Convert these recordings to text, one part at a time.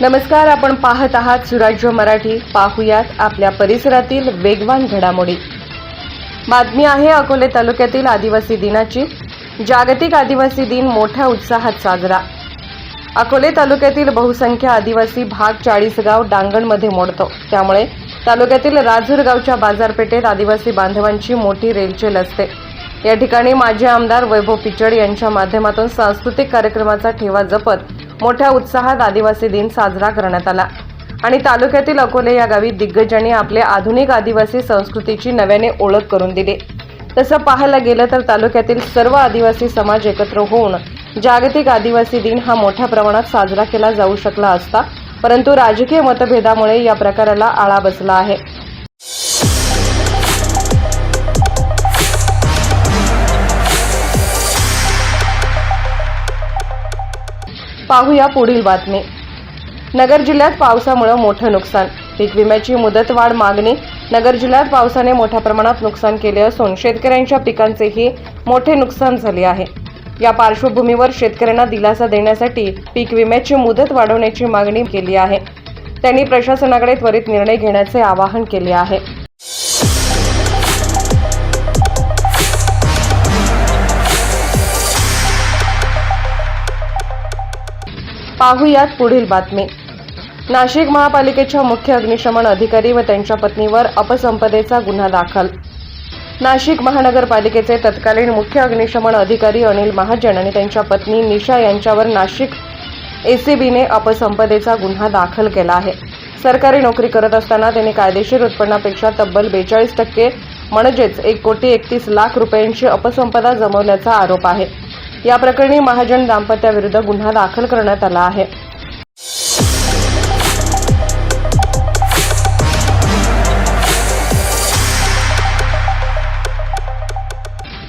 नमस्कार आपण पाहत आहात सुराज्य मराठी. पाहुयात आपल्या परिसरातील वेगवान घडामोडी. बातमी आहे अकोले तालुक्यातील आदिवासी दिनाची. जागतिक आदिवासी दिन मोठ्या उत्साहात साजरा. अकोले तालुक्यातील बहुसंख्य आदिवासी भाग चाळीसगाव डांगणमध्ये मोडतो. त्यामुळे तालुक्यातील राजूरगावच्या बाजारपेठेत आदिवासी बांधवांची मोठी रेलचेल असते. या ठिकाणी माजी आमदार वैभव पिचड यांच्या माध्यमातून सांस्कृतिक कार्यक्रमाचा ठेवा जपत मोठ्या उत्साहात आदिवासी दिन साजरा करण्यात आला. आणि तालुक्यातील अकोले या गावी दिग्गजांनी आपले आधुनिक आदिवासी संस्कृतीची नव्याने ओळख करून दिली. तसं पाहायला गेलं तर तालुक्यातील सर्व आदिवासी समाज एकत्र होऊन जागतिक आदिवासी दिन हा मोठ्या प्रमाणात साजरा केला जाऊ शकला असता परंतु राजकीय मतभेदामुळे या प्रकाराला आळा बसला आहे. पाहूया पुढील बातमी. नगर जिल्ह्यात पावसामुळे मोठं नुकसान. पीक विम्याची मुदतवाढ मागणी. नगर जिल्ह्यात पावसाने मोठ्या प्रमाणात नुकसान केले असून शेतकऱ्यांच्या पिकांचेही मोठे नुकसान झाले आहे. या पार्श्वभूमीवर शेतकऱ्यांना दिलासा देण्यासाठी पीक विम्याची मुदत वाढवण्याची मागणी केली आहे. त्यांनी प्रशासनाकडे त्वरित निर्णय घेण्याचे आवाहन केले आहे. पाहूयात पुढील बातमी. नाशिक महापालिकेच्या मुख्य अग्निशमन अधिकारी व त्यांच्या पत्नीवर अपसंपदेचा गुन्हा दाखल. नाशिक महानगरपालिकेचे तत्कालीन मुख्य अग्निशमन अधिकारी अनिल महाजन आणि त्यांच्या पत्नी निशा यांच्यावर नाशिक एसीबीने अपसंपदेचा गुन्हा दाखल केला आहे. सरकारी नोकरी करत असताना त्यांनी कायदेशीर उत्पन्नापेक्षा तब्बल बेचाळीस टक्के म्हणजेच एक कोटी एकतीस लाख रुपयांची अपसंपदा जमवल्याचा आरोप आहे. या प्रकरणी महाजन दाम्पत्याविरुद्ध गुन्हा दाखल करण्यात आला आहे.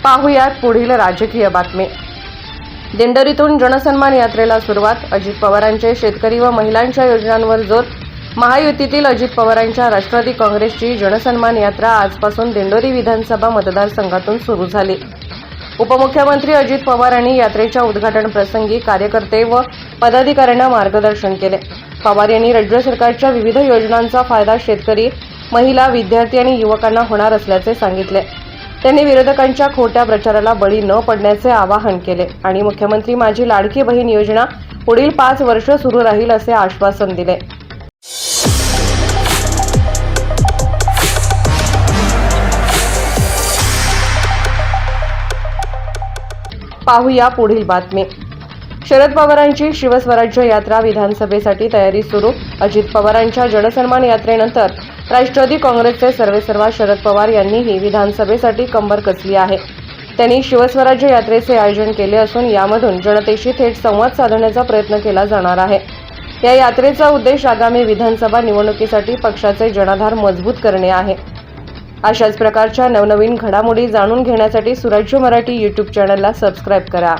पाहुयात पुढील राजकीय बातमी. दिंडरीतून जनसन्मान यात्रेला सुरुवात. अजित पवारांचे शेतकरी व महिलांच्या योजनांवर जोर. महायुतीतील अजित पवारांच्या राष्ट्रवादी काँग्रेसची जनसन्मान यात्रा आजपासून दिंडोरी विधानसभा मतदारसंघातून सुरू झाली. उपमुख्यमंत्री अजित पवार यांनी यात्रेच्या उद्घाटन प्रसंगी कार्यकर्ते व पदाधिकाऱ्यांना मार्गदर्शन केले. पवार यांनी राज्य सरकारच्या विविध योजनांचा फायदा शेतकरी महिला विद्यार्थी आणि युवकांना होणार असल्याचे सांगितले. त्यांनी विरोधकांच्या खोट्या प्रचाराला बळी न पडण्याचे आवाहन केले आणि मुख्यमंत्री माझी लाडकी बहीण योजना पुढील पाच वर्ष सुरू राहील असे आश्वासन दिले. पाहूया पुढील बातमी. शरद पवारांची शिवस्वराज्य यात्रा विधानसभेसाठी तयारी सुरू. अजित पवारांच्या जनसन्मान यात्रेनंतर राष्ट्रवादी काँग्रेसचे सर्वेसर्वा शरद पवार यांनीही विधानसभेसाठी कंबर कसली आहे. त्यांनी शिवस्वराज्य यात्रेचे आयोजन केले असून यामधून जनतेशी थेट संवाद साधण्याचा प्रयत्न केला जाणार आहे. या यात्रेचा उद्देश आगामी विधानसभा निवडणुकीसाठी पक्षाचे जनाधार मजबूत करणे आहे. अशाच प्रकारच्या नवनवीन घडामोडी जाणून घेण्यासाठी सुराज्य मराठी यूट्यूब चॅनलला सबस्क्राईब करा.